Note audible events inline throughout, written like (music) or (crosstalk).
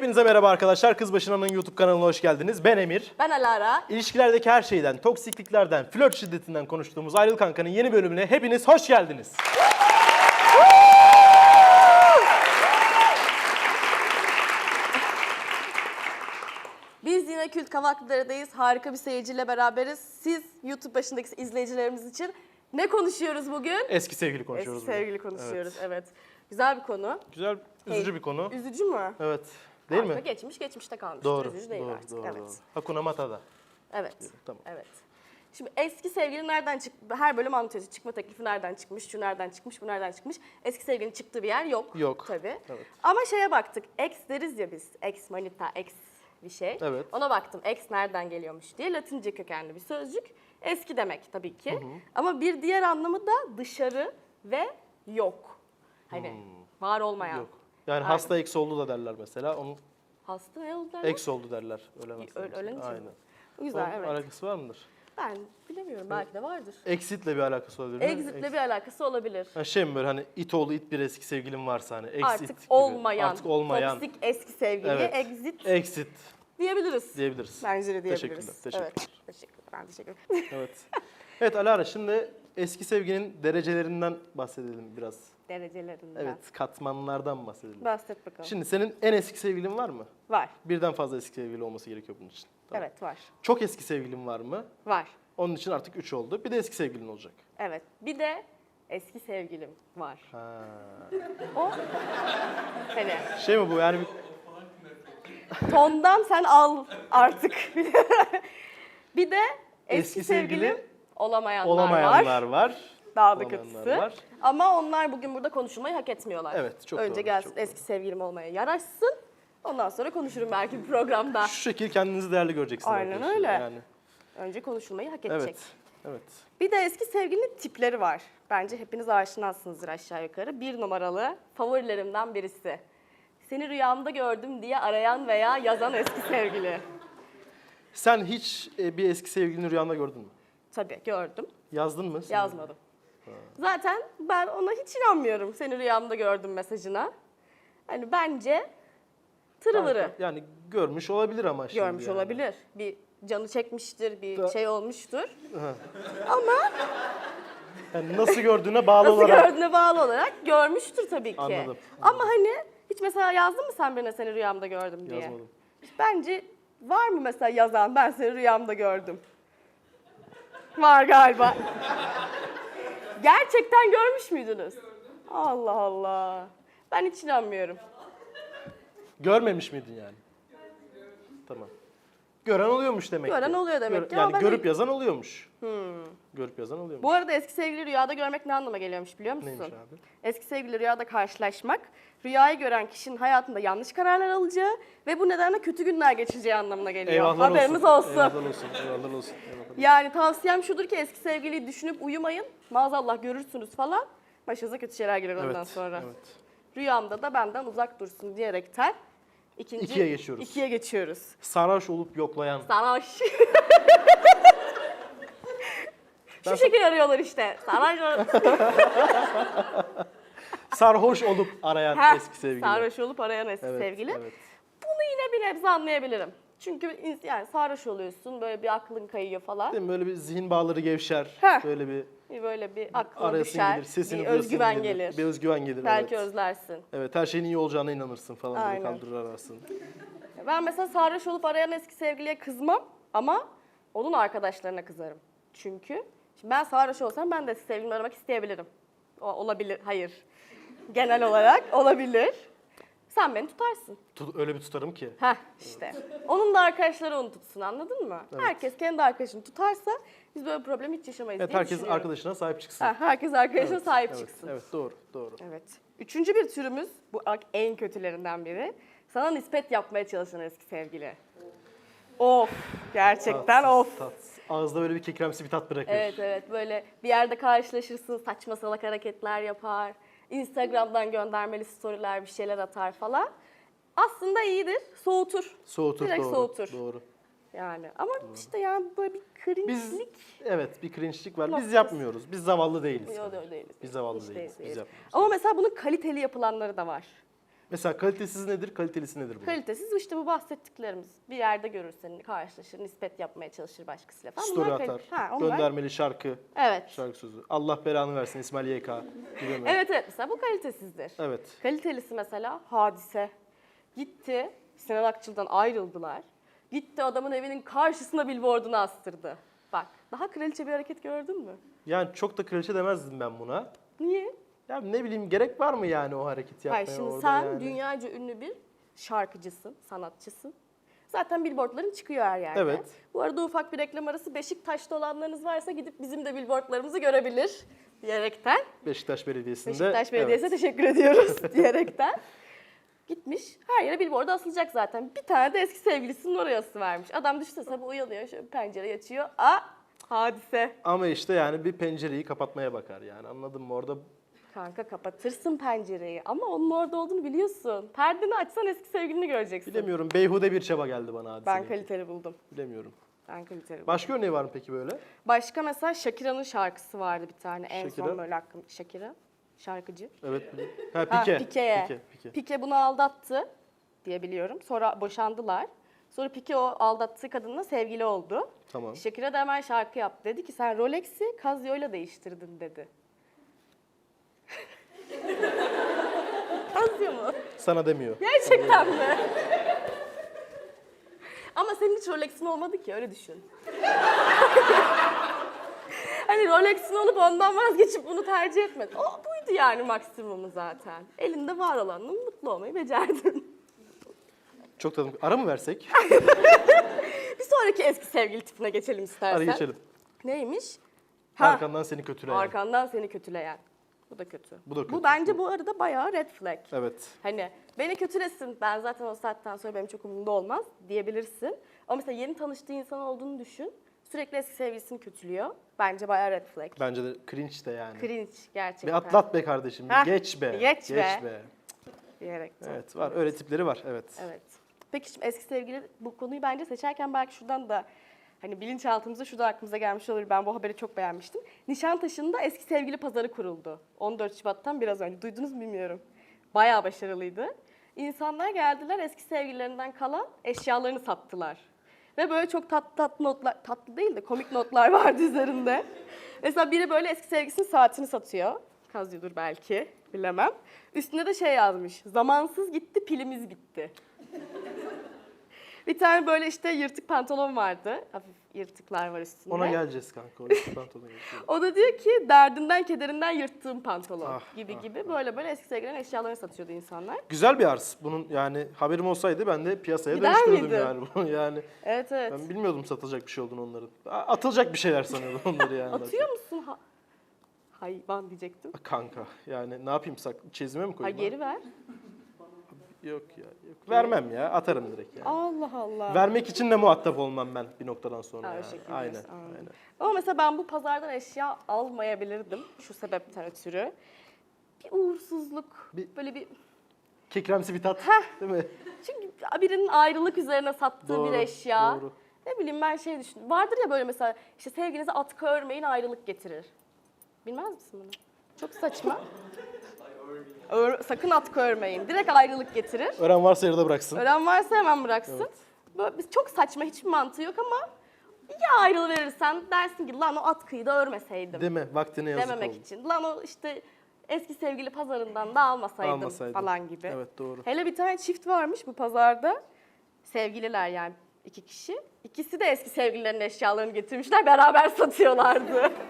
Hepinize merhaba arkadaşlar. Kız Başına'nın YouTube kanalına hoş geldiniz. Ben Emir. Ben Alara. İlişkilerdeki her şeyden, toksikliklerden, flört şiddetinden konuştuğumuz Ayrıl Kanka'nın yeni bölümüne hepiniz hoş geldiniz. Biz yine Kült Kavaklılar'dayız. Harika bir seyirciyle beraberiz. Siz YouTube başındaki izleyicilerimiz için ne konuşuyoruz bugün? Eski sevgili konuşuyoruz. Eski bugün. sevgili konuşuyoruz. Evet. Güzel bir konu. Güzel, üzücü bir konu. Üzücü mü? Evet. Değil Kanka mi? Geçmiş geçmişte kalmış. Doğru. Üzücü değil doğru, artık. doğru, evet. doğru. Hakuna Matata. Evet. Tamam. Evet. Şimdi eski sevgili nereden çıktı? Her bölüm anlatıyoruz. Çıkma teklifi nereden çıkmış, şu nereden çıkmış, bu nereden çıkmış. Eski sevgilinin çıktığı bir yer yok. Yok. Tabii. Evet. Ama şeye baktık. Ex deriz ya biz. Ex manita, ex bir şey. Evet. Ona baktım. Ex nereden geliyormuş diye. Latince kökenli bir sözcük. Eski demek tabii ki. Ama bir diğer anlamı da dışarı ve yok. Hani var olmayan. Hmm. Yok. Yani Aynen. hasta eksi oldu da derler mesela. Onun Hasta ne oldu? eksi oldu derler. Öyle mesela. Öyle, öyle mi? Aynen. Güzel Onun evet. alakası var mıdır? Ben bilemiyorum. Belki de vardır. Exitle bir alakası olabilir mi? Exit'le bir alakası olabilir. Ha şey mi böyle hani it oğlu it bir eski sevgilim varsa hani exit Artık gibi. olmayan, Artık olmayan. toksik eski sevgiliye Evet. exit Exit diyebiliriz. diyebiliriz. Bence de diyebiliriz. Teşekkürler, teşekkürler. Evet. Teşekkürler. Ben teşekkür ederim. Evet. Evet Alara şimdi eski sevginin derecelerinden bahsedelim biraz. Derecelerinden. Evet katmanlardan bahsedelim. Bahset bakalım. Şimdi senin en eski sevgilin var mı? var. Birden fazla eski sevgili olması gerekiyor bunun için. Tamam. Evet var. Çok eski sevgilin var mı? Var. Onun için artık 3 oldu. Bir de eski sevgilin olacak. Evet. Bir de eski sevgilim var. Ha. O hani Şey mi bu yani bir- tondan sen al artık. (laughs) bir de eski, Eski sevgilim sevgili olamayanlar, olamayanlar var. var. Daha da kötüsü. var. Ama onlar bugün burada konuşulmayı hak etmiyorlar. Evet, çok Önce doğru, gelsin çok eski sevgilim olmaya yaraşsın. Ondan sonra konuşurum belki bir programda. Şu şekil kendinizi değerli göreceksiniz. Aynen arkadaşlar. öyle. Yani. Önce konuşulmayı hak edecek. Evet. Evet. Bir de eski sevgilinin tipleri var. Bence hepiniz aşinasınızdır aşağı yukarı. Bir numaralı favorilerimden birisi. Seni rüyamda gördüm diye arayan veya yazan eski sevgili. Sen hiç e, bir eski sevgilini rüyanda gördün mü? Tabii gördüm. Yazdın mı? sen? Yazmadım. Zaten ben ona hiç inanmıyorum seni rüyamda gördüm mesajına. Hani bence tırıvırı Yani görmüş olabilir ama şimdi görmüş yani. olabilir. Bir canı çekmiştir, bir Da- şey olmuştur. Ama Yani nasıl gördüğüne bağlı nasıl olarak. gördüğüne bağlı olarak görmüştür tabii ki. Anladım, Ama hani hiç mesela yazdın mı sen birine seni rüyamda gördüm diye? Yazmadım. Bence var mı mesela yazan ben seni rüyamda gördüm? Var galiba. Gerçekten görmüş müydünüz? Allah Allah. Ben hiç inanmıyorum. Görmemiş miydin yani? Tamam. Gören oluyormuş demek Gören ki. oluyor demek ki Yani ama ben görüp yazan oluyormuş. Görüp yazan oluyormuş. Bu arada eski sevgili rüyada görmek ne anlama geliyormuş biliyor musun? Neymiş abi? Eski sevgili rüyada karşılaşmak, rüyayı gören kişinin hayatında yanlış kararlar alacağı ve bu nedenle kötü günler geçireceği anlamına geliyor. Eyvahlar Haberiniz olsun. Eyvahlar olsun. Eyvahlar olsun. Eyvahlar olsun. Yani tavsiyem şudur ki eski sevgiliyi düşünüp uyumayın. Maazallah görürsünüz falan. Başınıza kötü şeyler gelir ondan Evet, sonra. evet. Rüyamda da benden uzak dursun diyerekten ikinci İkiye geçiyoruz. ikiye geçiyoruz. Sarhoş olup yoklayan. Sarhoş. (laughs) Şu şekil arıyorlar işte. Sarhoş. (laughs) Sarhoş olup arayan Heh, eski sevgili. Sarhoş olup arayan eski Evet, sevgili. evet. Bunu yine bir nebze anlayabilirim. Çünkü yani sarhoş oluyorsun, böyle bir aklın kayıyor falan. Değil mi? Böyle bir zihin bağları gevşer. Heh. Böyle bir Böyle bir aklına arasın düşer, gelir, sesini bir özgüven gelir. Bir özgüven gelir. Belki evet. özlersin. Evet her şeyin iyi olacağına inanırsın falan böyle Aynen. kaldırır ararsın. Ben mesela sarhoş olup arayan eski sevgiliye kızmam ama onun arkadaşlarına kızarım. Çünkü şimdi ben sarhoş olsam ben de sevgilimi aramak isteyebilirim. O, olabilir, hayır. Genel olarak olabilir. Sen beni tutarsın. Tut- öyle bir tutarım ki. Heh işte. Onun da arkadaşları onu tutsun anladın mı? Herkes kendi arkadaşını tutarsa biz böyle problem hiç yaşamayız Evet diye herkes düşünüyorum. arkadaşına sahip çıksın. Ha, herkes arkadaşına Evet, sahip evet, çıksın. Evet doğru doğru. Evet. Üçüncü bir türümüz, bu en kötülerinden biri. Sana nispet yapmaya çalışan eski sevgili. Of, gerçekten Tatsız, of. tatsız. Ağızda böyle bir kekremsi bir tat bırakır. Evet evet böyle bir yerde karşılaşırsın saçma salak hareketler yapar. Instagram'dan göndermeli storyler bir şeyler atar falan. Aslında iyidir, soğutur. Soğutur Direkt doğru. soğutur. Doğru. Yani ama işte yani böyle bir cringe'lik. Biz evet bir cringe'lik var. Biz yapmıyoruz. Biz zavallı değiliz. Yok, yok, değiliz. Biz zavallı değiliz. değiliz, Biz yapmıyoruz. Ama mesela bunun kaliteli yapılanları da var. Mesela kalitesiz nedir, kalitelisi nedir bu? Kalitesiz işte bu bahsettiklerimiz. Bir yerde görürsen karşılaşır, nispet yapmaya çalışır başkasıyla falan. Story Bunlar atar, Ha, onlar- göndermeli şarkı, Evet. şarkı sözü. Allah belanı versin İsmail YK? Evet evet mesela bu kalitesizdir. Evet. Kalitelisi mesela hadise. Gitti Sinan Akçıl'dan ayrıldılar. Gitti adamın evinin karşısına billboardunu astırdı. Bak daha kraliçe bir hareket gördün mü? Yani çok da kraliçe demezdim ben buna. Niye? Ya ne bileyim gerek var mı yani o hareketi yapmaya Hayır şimdi orada sen yani? dünyaca ünlü bir şarkıcısın, sanatçısın. Zaten billboardların çıkıyor her yerde. Evet. Bu arada ufak bir reklam arası Beşiktaş'ta olanlarınız varsa gidip bizim de billboardlarımızı görebilir diyerekten. Beşiktaş Belediyesi'nde. Beşiktaş Belediyesi'ne evet. teşekkür ediyoruz (laughs) diyerekten. Gitmiş her yere billboard asılacak zaten. Bir tane de eski sevgilisinin oraya asıvermiş. Adam düşünsene sabah uyanıyor şöyle pencere açıyor. Aa hadise. Ama işte yani bir pencereyi kapatmaya bakar yani anladın mı? Orada Kanka kapatırsın pencereyi ama onun orada olduğunu biliyorsun. Perdeni açsan eski sevgilini göreceksin. bilemiyorum beyhude bir çaba geldi bana hadiseyle. Ben kaliteli buldum. Bilemiyorum. Ben kaliteli buldum. Başka örneği var mı peki böyle? Başka mesela Shakira'nın şarkısı vardı bir tane. En Shakira? son böyle hakkım. Shakira. Şarkıcı. Evet. Ha Ha, Pike. Pike'ye. Pike. Pike. Pike bunu aldattı diye biliyorum. Sonra boşandılar. Sonra Pike o aldattığı kadınla sevgili oldu. Tamam. Shakira da hemen şarkı yaptı. Dedi ki sen Rolex'i Casio'yla değiştirdin dedi. Casio mu? Sana demiyor. Gerçekten mi? Ama senin hiç Rolex'in olmadı ki öyle düşün. hani Rolex'in olup ondan vazgeçip bunu tercih etmedin. O buydu yani maksimumu zaten. Elinde var olanla mutlu olmayı becerdin. Çok tadım. Ara mı versek? (laughs) Bir sonraki eski sevgili tipine geçelim istersen. Hadi geçelim. Neymiş? Ha, Arkandan seni kötüleyen. arkandan seni kötüleyen. Bu da kötü. Bu da kötü. Bu bence bu arada bayağı red flag. Evet. Hani beni kötülesin, ben zaten o saatten sonra benim çok umurumda olmaz diyebilirsin. Ama mesela yeni tanıştığı insan olduğunu düşün. Sürekli eski sevgilisini kötülüyor. Bence bayağı red flag. Bence de cringe de yani. Cringe gerçekten. Bir atlat be kardeşim. Heh, geç be. bir geç be. be. Diyerekten. Evet var. Öyle tipleri var. Evet. Evet. Peki şimdi eski sevgili bu konuyu bence seçerken belki şuradan da hani bilinçaltımıza şu da aklımıza gelmiş olabilir. Ben bu haberi çok beğenmiştim. Nişantaşı'nda eski sevgili pazarı kuruldu. 14 Şubat'tan biraz önce. Duydunuz mu bilmiyorum. Bayağı başarılıydı. İnsanlar geldiler eski sevgililerinden kalan eşyalarını sattılar. Ve böyle çok tatlı tatlı notlar, tatlı değil de komik notlar (laughs) vardı üzerinde. Mesela biri böyle eski sevgilisinin saatini satıyor. Kazıyordur belki, bilemem. Üstüne de şey yazmış, zamansız gitti, pilimiz bitti. Bir tane böyle işte yırtık pantolon vardı. Hafif yırtıklar var üstünde. Ona geleceğiz kanka. O işte pantolon geçiyor. O da diyor ki derdinden kederinden yırttığım pantolon Ah, gibi ah, gibi böyle böyle eski sevgililerin eşyalarını satıyordu insanlar. Güzel bir arz. Bunun yani haberim olsaydı ben de piyasaya Gider dönüştürdüm miydin? yani. bunu. (laughs) yani Evet evet. ben bilmiyordum satılacak bir şey olduğunu onların. A- Atılacak bir şeyler sanıyordum onları yani. Atıyor musun? Ha- Hayvan diyecektim. Kanka yani ne yapayım sak çizime mi Ha koyayım? geri ver. Yok ya. Yok. Vermem ya. Atarım direkt yani. Allah Allah. Vermek için de muhatap olmam ben bir noktadan sonra. Ha, yani. şekilde Aynen. anladım. aynen. Ama mesela ben bu pazardan eşya almayabilirdim. Şu sebepten ötürü. Bir uğursuzluk. Bir- Böyle bir... Kekremsi bir tat. Değil mi? Çünkü birinin ayrılık üzerine sattığı Doğru, bir eşya. doğru. Ne bileyim ben şey düşündüm. Vardır ya böyle mesela işte sevginize atkı örmeyin ayrılık getirir. Bilmez misin bunu? Çok saçma. Ör- sakın atkı örmeyin. Direkt ayrılık getirir. Öğren varsa yarıda bıraksın. Ölen varsa hemen bıraksın. Böyle biz çok saçma hiçbir mantığı yok ama ya ayrılıverirsen dersin ki lan o atkıyı da örmeseydim. Değil mi? Vaktine yazık dememek oldu. için. Lan o işte eski sevgili pazarından da almasaydım, Almasaydım. falan gibi. Evet doğru. Hele bir tane çift varmış bu pazarda. Sevgililer yani iki kişi. İkisi de eski sevgililerinin eşyalarını getirmişler. Beraber satıyorlardı. (laughs)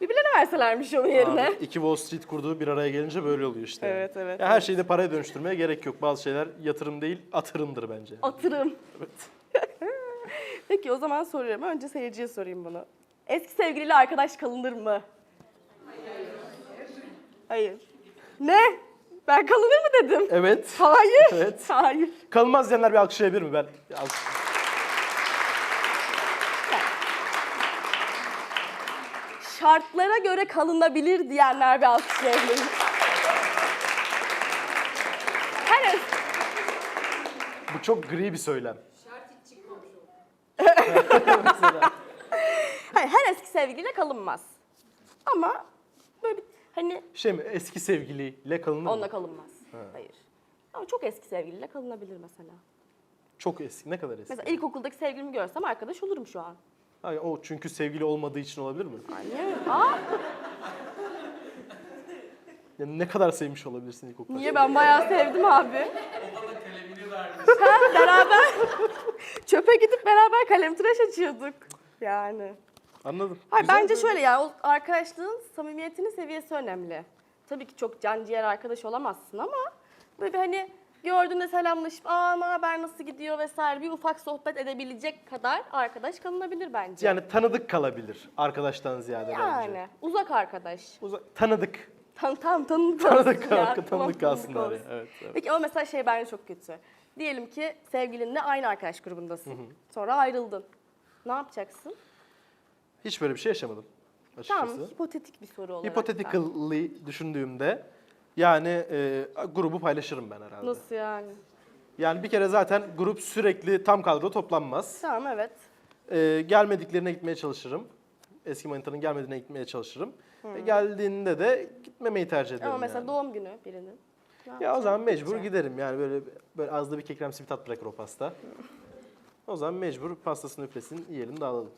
Birbirlerine verselermiş onun yerine. Abi, iki Wall Street kurduğu bir araya gelince böyle oluyor işte. yani. Evet, evet, Ya her şeyi de paraya dönüştürmeye gerek yok. Bazı şeyler yatırım değil, atırımdır bence. Atırım. Evet. (laughs) Peki o zaman soruyorum. Önce seyirciye sorayım bunu. Eski sevgiliyle arkadaş kalınır mı? Hayır. Ne? Ben kalınır mı dedim? Evet. Hayır. Evet. Hayır. Kalmaz diyenler bir alkışlayabilir mi? Ben alkış- Şartlara göre kalınabilir diyenler bir alkışlayabilir. Es- Bu çok gri bir söylem. (laughs) Hayır, her eski sevgiliyle kalınmaz. Ama böyle bir Hani Şey mi eski sevgiliyle kalınır onunla mı? kalınmaz. Hayır. Ama çok eski sevgiliyle kalınabilir mesela. Çok eski. Ne kadar eski? Mesela ilkokuldaki sevgilimi görsem arkadaş olurum şu an. Hayır, o çünkü sevgili olmadığı için olabilir mi? Aa, Yani ne kadar sevmiş olabilirsin ilkokulda? niye ben bayağı sevdim abi. ha, beraber (laughs) çöpe gidip beraber kalem tıraş açıyorduk. Yani. Anladım. Hayır Güzel bence şöyle ya o arkadaşlığın samimiyetinin seviyesi önemli. Tabii ki çok can ciğer arkadaş olamazsın ama böyle bir hani gördüğünde selamlaşıp aa ne haber nasıl gidiyor vesaire bir ufak sohbet edebilecek kadar arkadaş kalınabilir bence. Yani tanıdık kalabilir arkadaştan ziyade bence. Yani uzak arkadaş. Uza- tanıdık. Tan tam tanıdık Tanıdık, ya. tanıdık, Tamam, kalsınlar ya. olsun. Evet, evet. Peki ama mesela şey bence çok kötü. Diyelim ki sevgilinle aynı arkadaş grubundasın. Sonra ayrıldın. Ne yapacaksın? Hiç böyle bir şey yaşamadım açıkçası. Tamam, hipotetik bir soru olarak. da. Hypothetically düşündüğümde yani e, grubu paylaşırım ben herhalde. Nasıl yani? Yani bir kere zaten grup sürekli tam kadro toplanmaz. Tamam evet. E, gelmediklerine gitmeye çalışırım. Eski manitanın gelmediğine gitmeye çalışırım. E, geldiğinde de gitmemeyi tercih ederim Ama mesela yani. doğum günü birinin. Ne Ya o yapacaksın? zaman mecbur giderim yani böyle böyle ağızda bir kekremsi bir tat bırakır o pasta. O zaman mecbur pastasını üflesin, yiyelim dağılalım.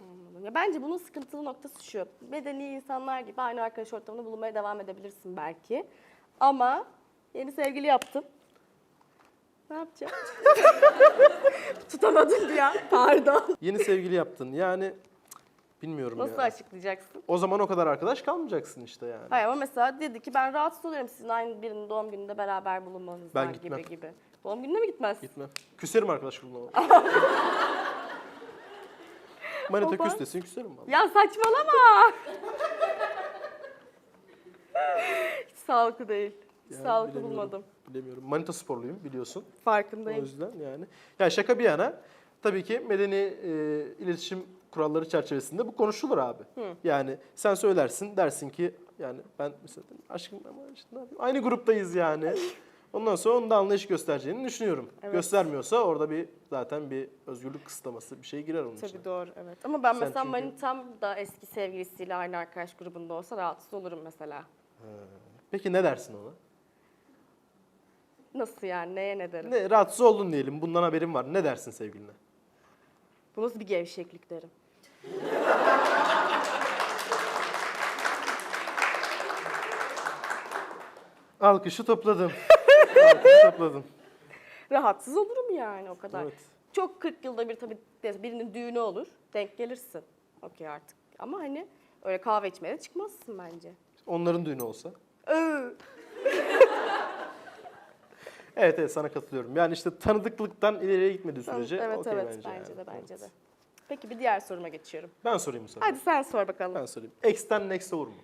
Ya bence bunun sıkıntılı noktası şu. Medeni insanlar gibi aynı arkadaş ortamında bulunmaya devam edebilirsin belki. Ama yeni sevgili yaptın. Ne yapacaksın? (laughs) Tutamadım bir an. Pardon. Yeni sevgili yaptın yani bilmiyorum Nasıl ya. açıklayacaksın? O zaman o kadar arkadaş kalmayacaksın işte yani. Hayır ama mesela dedi ki ben rahatsız oluyorum sizin aynı birinin doğum gününde beraber bulunmanızdan Ben gitmem. gibi gibi. Doğum gününe mi gitmez? Gitmem. Küserim arkadaş grubuna. (laughs) Manita Baba. küs desin küserim valla. Ya saçmalama. Hiç sağlıklı değil. Yani sağlıklı bilemiyorum, bulmadım. Bilemiyorum. Manita sporluyum biliyorsun. O Farkındayım. yüzden yani. Ya şaka bir yana tabii ki medeni e, iletişim kuralları çerçevesinde bu konuşulur abi. Yani sen söylersin dersin ki yani ben mesela aşkım ama işte ne yapayım? Aynı gruptayız yani. Ondan sonra onun da anlayış göstereceğini düşünüyorum. Evet. Göstermiyorsa orada bir zaten bir özgürlük kısıtlaması bir şey girer onun içine. Tabii doğru evet. Ama ben Sen mesela çünkü- manitam da eski sevgilisiyle aynı arkadaş grubunda olsa rahatsız olurum mesela. Peki ne dersin ona? Nasıl yani neye ne derim? Ne rahatsız oldun diyelim. Bundan haberin var. Ne dersin sevgiline? Bu nasıl bir gevşeklik derim. Alkışı topladım. (laughs) Alkışı topladım. Rahatsız olurum yani o kadar. Evet. Çok 40 yılda bir tabii birinin düğünü olur. Denk gelirsin. Okey artık. Ama hani öyle kahve içmeye de çıkmazsın bence. Onların düğünü olsa. Evet evet sana katılıyorum. Yani işte tanıdıklıktan ileriye gitmediği sürece evet okey evet bence. bence, yani. de bence Evet. de. Peki bir diğer soruma geçiyorum. Ben sorayım bu sefer. Hadi sen sor bakalım. Ben sorayım. X'ten next olur mu?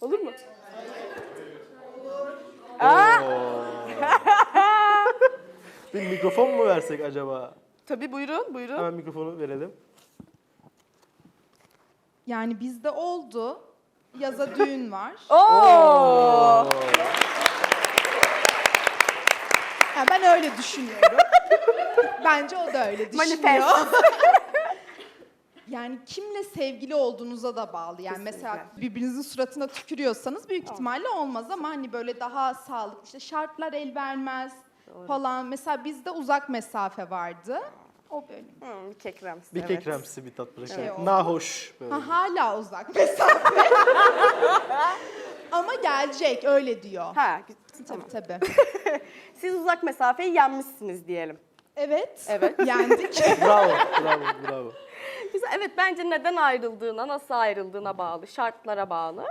Olur mu? (laughs) Bir mikrofon mu versek acaba? Tabii buyurun buyurun. Hemen mikrofonu verelim. Yani bizde oldu. Yaza düğün var. Oo! Ha, ben öyle düşünüyorum. Bence o da öyle düşünüyor. Manifest. (laughs) Yani kimle sevgili olduğunuza da bağlı. Yani mesela birbirinizin suratına tükürüyorsanız büyük ihtimalle olmaz ama hani böyle daha sağlıklı işte şartlar el vermez falan. Mesela bizde uzak mesafe vardı. O böyle. Hmm, bir kekremsi. Bir evet. kekremsi bir tat bırakın. Şey. Nahoş. Böyle. Ha, hala uzak mesafe. (laughs) ama gelecek öyle diyor. Ha, gü- tamam. Tabii tabii. (laughs) Siz uzak mesafeyi yenmişsiniz diyelim. Evet. Evet. (laughs) Yendik. bravo, bravo, bravo. Güzel. Evet bence neden ayrıldığına, nasıl ayrıldığına bağlı, şartlara bağlı.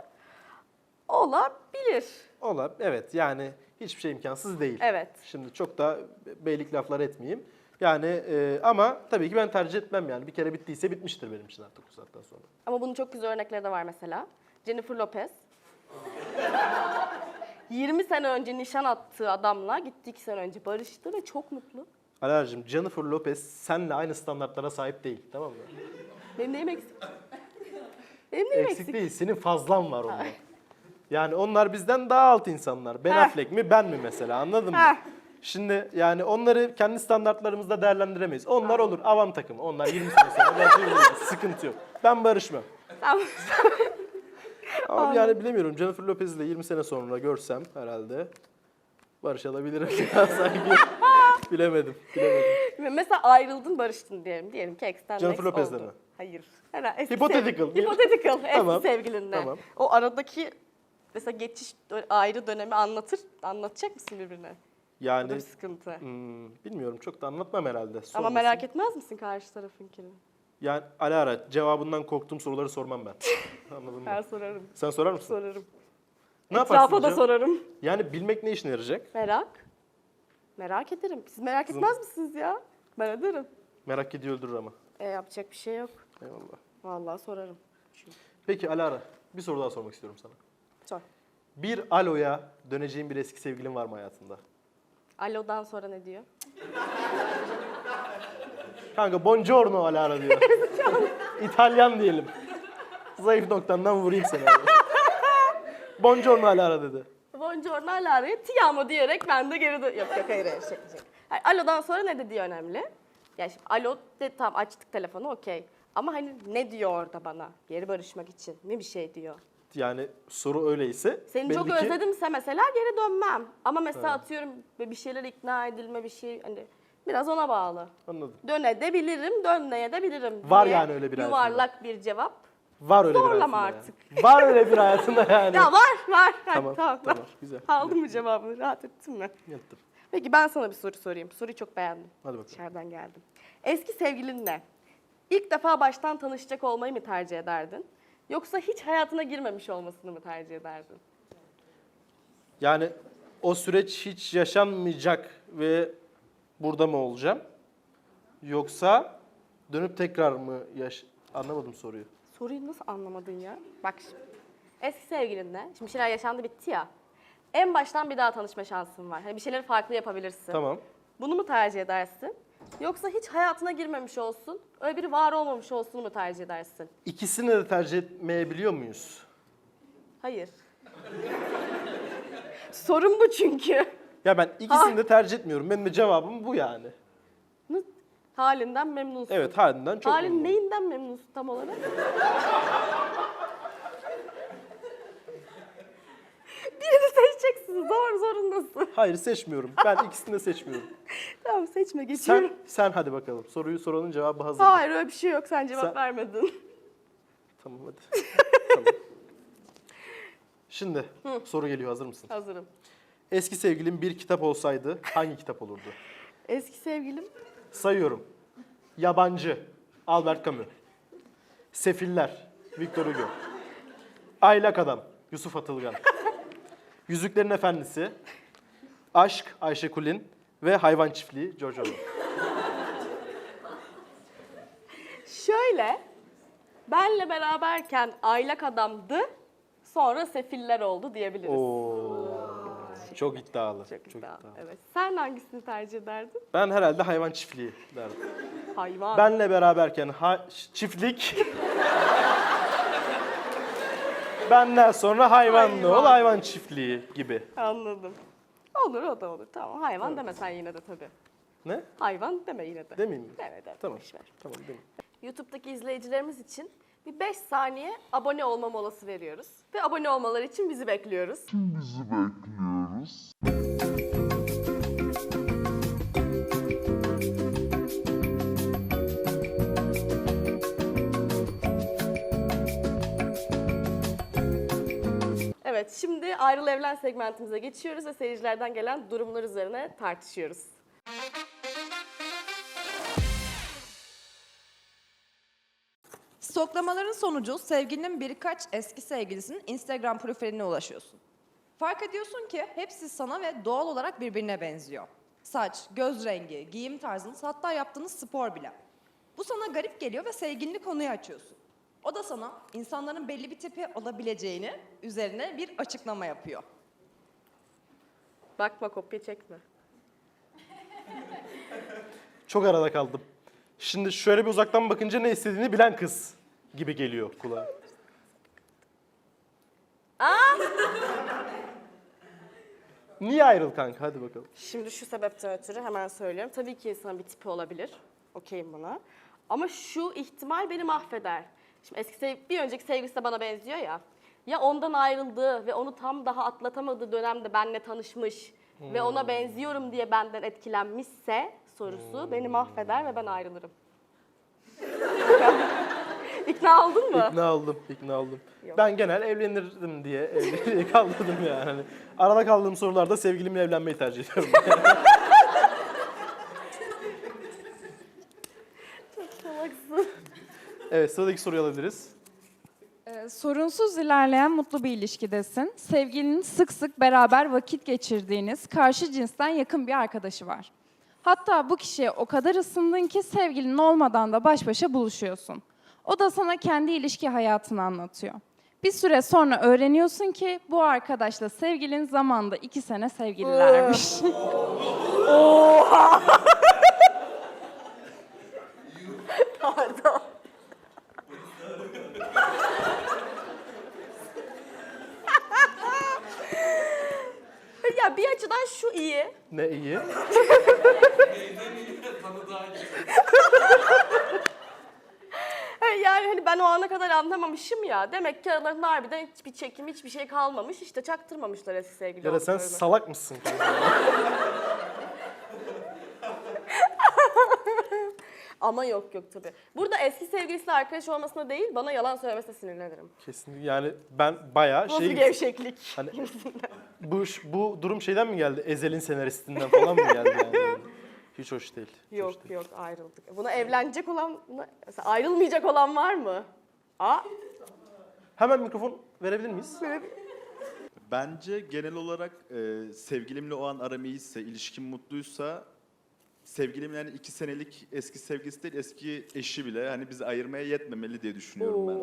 Olabilir. Ola, evet yani hiçbir şey imkansız değil. Evet. Şimdi çok da beylik laflar etmeyeyim. Yani e, ama tabii ki ben tercih etmem yani. Bir kere bittiyse bitmiştir benim için artık bu saatten sonra. Ama bunun çok güzel örnekleri de var mesela. Jennifer Lopez. (laughs) 20 sene önce nişan attığı adamla gitti 2 sene önce barıştı ve çok mutlu. Alarcığım Jennifer Lopez senle aynı standartlara sahip değil tamam mı? Benim neyim eksik? Benim neyim Eksik, eksik? değil senin fazlan var onda. Yani onlar bizden daha alt insanlar. Ben. Affleck mi ben mi mesela anladın mı? Şimdi yani onları kendi standartlarımızda değerlendiremeyiz. Onlar olur avam takımı. Onlar 20 sene sonra belki. Sıkıntı yok. Ben barışmam. Tamam. Ama yani bilemiyorum. Jennifer Lopez'i de 20 sene sonra görsem herhalde barışabilirim (laughs) ya sanki. bilemedim. Bilemedim. Mesela ayrıldın barıştın diyelim. Diyelim ki ex'ten Jennifer Lopez'le mi? Hayır. Herhalde eski Hypothetical. sev- Hypothetical. Eski Tamam. sevgilinle. Tamam. O aradaki mesela geçiş ayrı dönemi anlatır. Anlatacak mısın birbirine? Bu da Yani bir sıkıntı. hmm, bilmiyorum çok da anlatmam herhalde. Ama Sormasın. merak etmez misin karşı tarafınkini? Yani Alara cevabından korktuğum soruları sormam ben. (laughs) Anladın mı? Ben sorarım. Sen sorar mısın? Sorarım. Ne Etrafa da hocam? sorarım. Yani bilmek ne işine yarayacak? Merak. Merak ederim. Siz merak Kızım. etmez misiniz ya? Ben ederim. Merak ediyor öldürür ama. E yapacak bir şey yok. Eyvallah. Vallahi sorarım. Peki Alara bir soru daha sormak istiyorum sana. Sor. Bir aloya döneceğin bir eski sevgilin var mı hayatında? Alo'dan sonra ne diyor? Kanka buongiorno Alara diyor. (laughs) İtalyan diyelim. Zayıf noktandan vurayım seni abi. buongiorno Alara dedi. Buongiorno Alara'ya ti amo diyerek ben de geri dön... Yok yok hayır hayır şaka şaka. Hayır, alo'dan sonra ne dediği önemli. Ya şimdi alo de tamam açtık telefonu okey. Ama hani ne diyor orada bana geri barışmak için? Ne bir şey diyor? Yani soru öyleyse Seni belli çok ki özledimse mesela geri dönmem. Ama mesela atıyorum bir şeyler ikna edilme bir şey hani biraz ona bağlı. anladım. Dönebilirim, dönmeyebilirim. Var diye yani öyle bir. Yuvarlak bir cevap. Var öyle Zorlama bir hayatında artık. yani. (laughs) Var öyle bir hayatında yani. Ya var, var. Hadi, Tamam, tamam, güzel. Aldın mı cevabını? Rahat ettin mi? Yattım. Peki ben sana bir soru sorayım. Soruyu çok beğendim. Hadi bakalım. Dışarıdan geldim. Eski sevgilinle ilk defa baştan tanışacak olmayı mı tercih ederdin? Yoksa hiç hayatına girmemiş olmasını mı tercih ederdin? Yani o süreç hiç yaşanmayacak ve burada mı olacağım? Yoksa dönüp tekrar mı yaş... Anlamadım soruyu. Soruyu nasıl anlamadın ya? Bak şimdi. Eski sevgilinle, şimdi bir şeyler yaşandı bitti ya. En baştan bir daha tanışma şansın var. Hani bir şeyleri farklı yapabilirsin. Tamam. Bunu mu tercih edersin? Yoksa hiç hayatına girmemiş olsun, öyle biri var olmamış olsun mu tercih edersin? İkisini de tercih etmeyebiliyor muyuz? Hayır. Sorun bu çünkü. Ya ben ikisini de tercih etmiyorum. Benim de cevabım bu yani. Halinden memnunsun. Evet halinden çok Halin memnunum. neyinden memnunsun tam olarak? Birini seçeceksin. Zor zorundasın. Hayır seçmiyorum. Ben ikisini de seçmiyorum. (laughs) Tamam seçme geçiyorum. Sen sen hadi bakalım. Soruyu soranın cevabı hazır. Hayır öyle bir şey yok. Sen cevap Sen- vermedin. Tamam hadi. (laughs) tamam. Şimdi soru geliyor hazır mısın? Hazırım. Eski sevgilim bir kitap olsaydı hangi kitap olurdu? Eski sevgilim. Sayıyorum. Yabancı. Albert Camus. Sefiller. Victor Hugo. Aylak Adam. Yusuf Atılgan. Yüzüklerin Efendisi. Aşk Ayşe Kulin ve Hayvan Çiftliği George Orwell. Şöyle. Benle beraberken aylak adamdı. Sonra sefiller oldu diyebiliriz. Oo. Çok iddialı. Çok iddialı. Evet. Sen hangisini tercih ederdin? Ben herhalde hayvan çiftliği derdim. Hayvan. Benle beraberken ha- çiftlik. (laughs) Benden sonra hayvanlı ol, Hayvan. hayvan çiftliği gibi. Anladım. Olur o da olur. Tamam hayvan deme sen yine de tabii. Ne? Hayvan deme yine de. Demeyeyim mi? Evet evet. Tamam. boş ver. Tamam demeyeyim. YouTube'daki izleyicilerimiz için bir 5 saniye abone olma molası veriyoruz. Ve abone olmaları için bizi bekliyoruz. bizi bekliyoruz. Evet şimdi ayrıl evlen segmentimize geçiyoruz ve seyircilerden gelen durumlar üzerine tartışıyoruz. Stoklamaların sonucu sevgilinin birkaç eski sevgilisinin Instagram profiline ulaşıyorsun. Fark ediyorsun ki hepsi sana ve doğal olarak birbirine benziyor. Saç, göz rengi, giyim tarzınız hatta yaptığınız spor bile. Bu sana garip geliyor ve sevgilini konuya açıyorsun. O da sana insanların belli bir tipi olabileceğini üzerine bir açıklama yapıyor. Bakma kopya çekme. Çok arada kaldım. Şimdi şöyle bir uzaktan bakınca ne istediğini bilen kız gibi geliyor kulağa. Niye ayrıl kanka? Hadi bakalım. Şimdi şu sebepten ötürü hemen söylüyorum. Tabii ki insanın bir tipi olabilir. Okeyim buna. Ama şu ihtimal beni mahveder. Şimdi eski sev- bir önceki sevgilisi de bana benziyor ya. ya ondan ayrıldığı ve onu tam daha atlatamadığı dönemde benle tanışmış ve ona benziyorum diye benden etkilenmişse sorusu beni mahveder ve ben ayrılırım. (laughs) İkna oldun mu? İkna oldum, ikna oldum. Yok. Ben genel evlenirdim diye evliliği (laughs) kaldırdım yani. Hani arada kaldığım sorularda sevgilimle evlenmeyi tercih ediyorum. (laughs) evet, sıradaki soruyu alabiliriz. Ee, sorunsuz ilerleyen mutlu bir ilişkidesin. Sevgilinin sık sık beraber vakit geçirdiğiniz karşı cinsten yakın bir arkadaşı var. Hatta bu kişiye o kadar ısındın ki sevgilin olmadan da baş başa buluşuyorsun. O da sana kendi ilişki hayatını anlatıyor. Bir süre sonra öğreniyorsun ki bu arkadaşla sevgilin zamanda iki sene sevgililermiş. Pardon. (laughs) ya bir açıdan şu iyi. Ne iyi. (laughs) Yani hani ben o ana kadar anlamamışım ya. Demek ki aralarında harbiden hiçbir çekim, hiçbir şey kalmamış. İşte çaktırmamışlar eski sevgili Ya da sen olduklarını. salak mısın? (laughs) Ama yok yok tabii. Burada eski sevgilisiyle arkadaş olmasına değil, bana yalan söylemesine sinirlenirim. Kesinlikle yani ben bayağı Nasıl şey... gevşeklik. Hani (laughs) bu, bu durum şeyden mi geldi? Ezel'in senaristinden falan mı geldi yani? Hiç hoş değil. hiç Yok hoş değil. yok ayrıldık. Buna evlenecek olan, buna, mesela ayrılmayacak olan var mı? Aa, Hemen mikrofon verebilir miyiz? Bence genel olarak e, sevgilimle o an aram iyiyse, ilişkim mutluysa sevgilim yani iki senelik eski sevgilisi değil eski eşi bile hani bizi ayırmaya yetmemeli diye düşünüyorum ben. (laughs)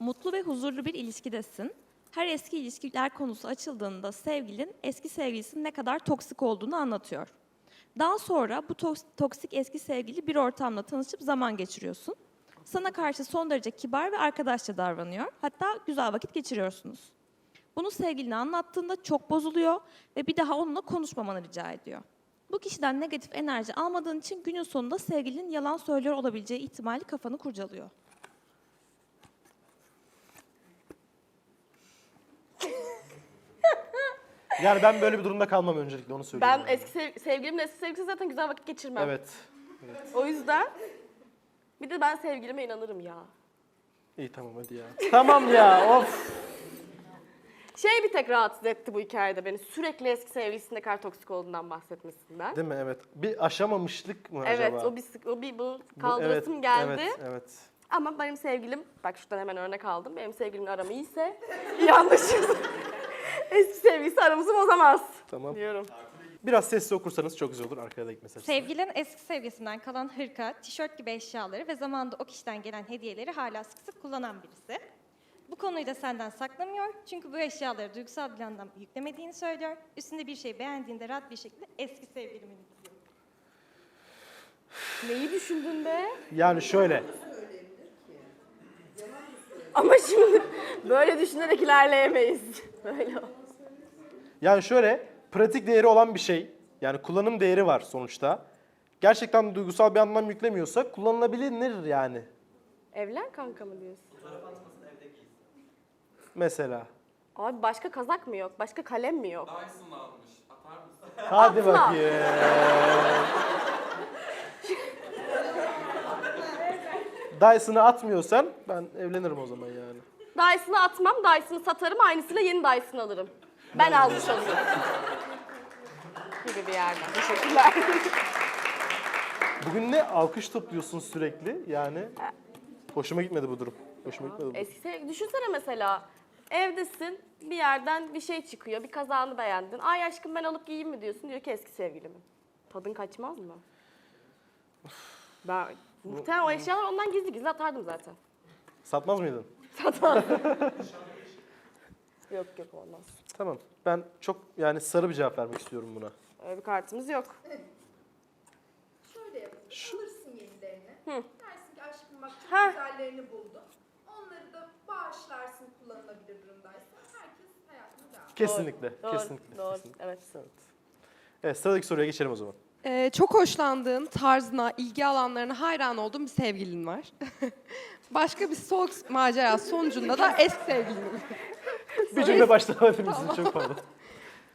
Mutlu ve huzurlu bir ilişkidesin. Her eski ilişkiler konusu açıldığında sevgilin eski sevgilisinin ne kadar toksik olduğunu anlatıyor. Daha sonra bu toksik eski sevgili bir ortamda tanışıp zaman geçiriyorsun. Sana karşı son derece kibar ve arkadaşça davranıyor. Hatta güzel vakit geçiriyorsunuz. Bunu sevgiline anlattığında çok bozuluyor ve bir daha onunla konuşmamanı rica ediyor. Bu kişiden negatif enerji almadığın için günün sonunda sevgilinin yalan söylüyor olabileceği ihtimali kafanı kurcalıyor. (laughs) Yani ben böyle bir durumda kalmam öncelikle onu söyleyeyim. ben yani. eski sev- sevgilimle eski sevgilisi zaten güzel vakit geçirmem. Evet. O yüzden bir de ben sevgilime inanırım ya. İyi tamam hadi ya. (laughs) tamam ya of. Şey bir tek rahatsız etti bu hikayede beni. Sürekli eski sevgilisinin ne kadar toksik olduğundan bahsetmesinden. Değil mi? Evet. Bir aşamamışlık mı Evet, acaba? o bir sık- o bir bu kaldırasım evet, geldi. Evet, evet. Ama benim sevgilim, bak şuradan hemen örnek aldım. Benim sevgilimin aramı iyiyse (laughs) iyi anlaşırız. eski sevgilisi aramızı bozamaz. Tamam. Diyorum. Biraz sesli okursanız çok güzel olur. Arkaya da gitmesi açısından. Sevgilin eski sevgisinden kalan hırka, tişört gibi eşyaları ve zamanında o kişiden gelen hediyeleri hala sık sık kullanan birisi. Bu konuyu da senden saklamıyor çünkü bu eşyaları duygusal bir anlam yüklemediğini söylüyor. Üstünde bir şey beğendiğinde rahat bir şekilde eski sevgilimin diyor. Neyi düşündün be? Yani şöyle. Ama şimdi böyle düşünerek ilerleyemeyiz. Böyle. Yani şöyle pratik değeri olan bir şey. Yani kullanım değeri var sonuçta. Gerçekten duygusal bir anlam yüklemiyorsa kullanılabilir yani. Evlen kanka mı diyorsun? Mesela. Abi başka kazak mı yok? Başka kalem mi yok? Hadi Atla. bakayım. Dyson'ı atmıyorsan ben evlenirim o zaman yani. Dyson'ı atmam, Dyson'ı satarım, aynısıyla yeni Dyson alırım. Ben almış olurum. (laughs) Gibi bir yerden. Teşekkürler. Bugün ne alkış topluyorsun sürekli yani. Hoşuma gitmedi bu durum. Hoşuma gitmedi bu durum. Düşünsene mesela evdesin bir yerden bir şey çıkıyor, bir kazağını beğendin. Ay aşkım ben alıp giyeyim mi diyorsun, diyor ki eski sevgilimin. Tadın kaçmaz mı? Ben muhtemelen o eşyalar ondan gizli gizli atardım zaten. Satmaz mıydın? (laughs) Yok yok olmaz. Tamam. Ben çok yani sarı bir cevap vermek istiyorum buna. Öyle bir kartımız yok. Şöyle yapalım. Alırsın yenilerini. Dersin ki aşkım bak çok Ha. güzellerini buldum. Onları da bağışlarsın kullanılabilir durumdaysa. Herkes hayatına devam. Kesinlikle. Doğru, kesinlikle. Doğru. kesinlikle. Evet. Evet, sıradaki soruya geçelim o zaman. Ee, çok hoşlandığın tarzına, ilgi alanlarına hayran olduğun bir sevgilin var. (laughs) Başka bir soğuk macera sonucunda da eski sevgilin. (laughs) Bir cümle başlamadım misiniz? Çok pardon. (laughs)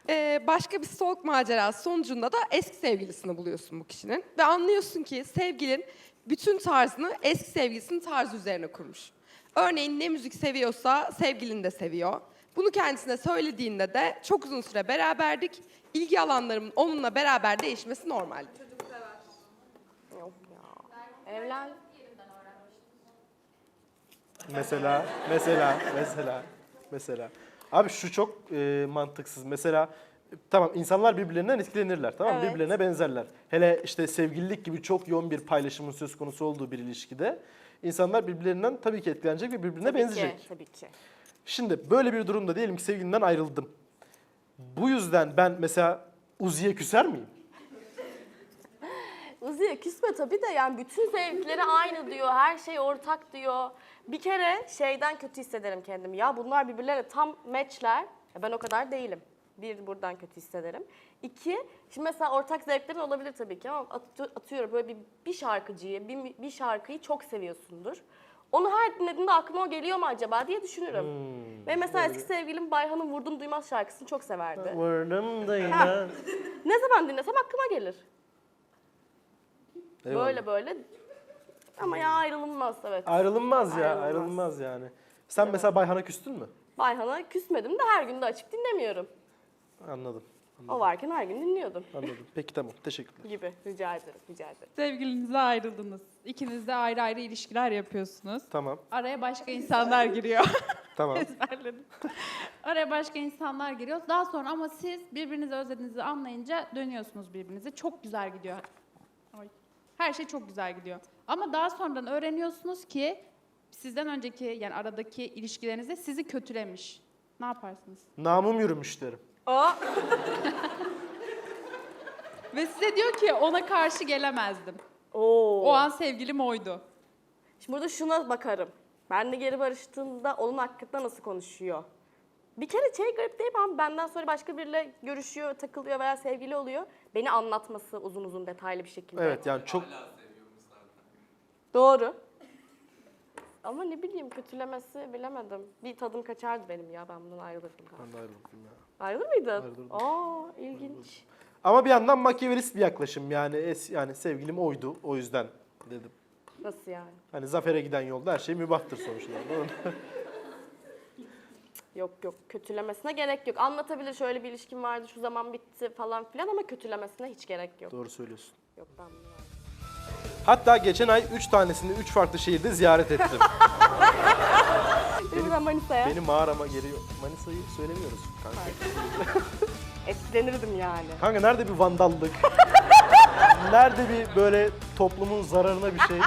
Ee, başka bir soğuk macera sonucunda da eski sevgilisini buluyorsun bu kişinin. Ve anlıyorsun ki sevgilin bütün tarzını eski sevgilisinin tarzı üzerine kurmuş. Örneğin ne müzik seviyorsa sevgilin de seviyor. Bunu kendisine söylediğinde de çok uzun süre beraberdik. İlgi alanlarımın onunla beraber değişmesi normaldi. Yok ya. Evlen. Mesela, mesela, mesela, mesela. Abi şu çok e, mantıksız. Mesela tamam insanlar birbirlerinden etkilenirler tamam? Evet. Birbirlerine benzerler. Hele işte sevgililik gibi çok yoğun bir paylaşımın söz konusu olduğu bir ilişkide insanlar birbirlerinden tabii ki etkilenecek ve birbirine Tabii benzeyecek. Ki, tabii ki. Şimdi böyle bir durumda diyelim ki sevgilimden ayrıldım. Bu yüzden ben mesela Uzi'ye küser miyim? Uzi'ye küsme tabii de yani bütün zevkleri aynı diyor, her şey ortak diyor. Bir kere şeyden kötü hissederim kendimi. Ya bunlar birbirlerine tam matchler. Ya ben o kadar değilim. Bir buradan kötü hissederim. İki, şimdi mesela ortak zevklerin olabilir tabii ki ama atı- atıyorum böyle bir, bir şarkıcıyı, bir, bir şarkıyı çok seviyorsundur. Onu her dinlediğinde aklıma o geliyor mu acaba diye düşünürüm. Ve mesela eski sevgilim Bayhan'ın Vurdum Duymaz şarkısını çok severdi. Vurdum (laughs) da yine. Ne zaman dinlesem aklıma gelir. Eyvallah. Böyle böyle. Ama ya ayrılınmaz evet. Ayrılınmaz ya, Ayrılınmaz. ayrılınmaz yani. Sen mesela Bayhan'a küstün mü? Bayhan'a küsmedim de her gün de açıp dinlemiyorum. Anladım. O varken her gün dinliyordum Anladım. Peki tamam. Teşekkürler. gibi. Rica ederim, rica ederim. Sevgilinizle ayrıldınız. İkiniz de ayrı ayrı ilişkiler yapıyorsunuz. Tamam. Araya başka insanlar giriyor. (laughs) Tamam. Ezberledim. Araya başka insanlar giriyor. Daha sonra ama siz birbirinizi özlediğinizi anlayınca dönüyorsunuz birbirinize. Çok güzel gidiyor. Ay. Her şey çok güzel gidiyor. Ama daha sonradan öğreniyorsunuz ki sizden önceki yani aradaki ilişkilerinizde sizi kötülemiş. Ne yaparsınız? Namım yürümüş derim. (laughs) Ve size diyor ki ona karşı gelemezdim. Oo. O an sevgilim oydu. Şimdi burada şuna bakarım. Ben de geri barıştığımda onun hakkında nasıl konuşuyor? Bir kere şey garip değil mi abi? Benden sonra başka biriyle görüşüyor, takılıyor veya sevgili oluyor. Beni anlatması uzun uzun detaylı bir şekilde. Evet yani çok Doğru. Ama ne bileyim kötülemesi bilemedim. Bir tadım kaçardı benim ya ben bundan ayrılırdım galiba. Ben de ayrıldım ya. Ayrılır mıydın? Ayrılırdım. Aa ilginç. Ama bir yandan makyavelist bir yaklaşım yani es, yani sevgilim oydu o yüzden dedim. Nasıl yani? Hani zafere giden yolda her şey mübahtır sonuçta. (laughs) Yok yok kötülemesine gerek yok. Anlatabilir şöyle bir ilişkim vardı şu zaman bitti falan filan ama kötülemesine hiç gerek yok. Doğru söylüyorsun. Yok ben bunu Hatta geçen ay 3 tanesini 3 farklı şehirde ziyaret ettim. (laughs) Buradan Manisa'ya Beni mağarama geliyor. Manisa'yı söylemiyoruz kanka. (laughs) etkilenirdim yani. Kanka nerede bir vandallık? (laughs) nerede bir böyle toplumun zararına bir şey?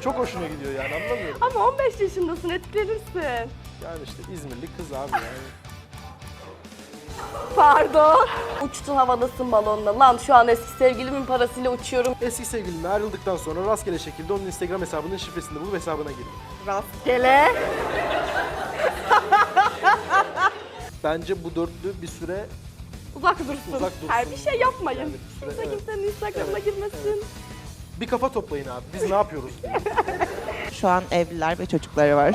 Çok hoşuna gidiyor yani anlamıyorum. Ama 15 yaşındasın etkilenirsin. Yani işte İzmirli kız abi yani. Pardon. Uçtun havadasın balonla. Lan şu an eski sevgilimin parasıyla uçuyorum. Eski sevgilimle ayrıldıktan sonra rastgele şekilde onun Instagram hesabının şifresini bulup hesabına girdim. Rastgele. (laughs) Bence bu dörtlü bir süre Uzak dursun. Uzak dursun. Her bir şey yapmayın. Yani bir süre, Kimse evet. kimsenin Instagram'ına Evet, girmesin. bir kafa toplayın abi. Biz ne yapıyoruz diye. (laughs) Şu an evliler ve çocukları var.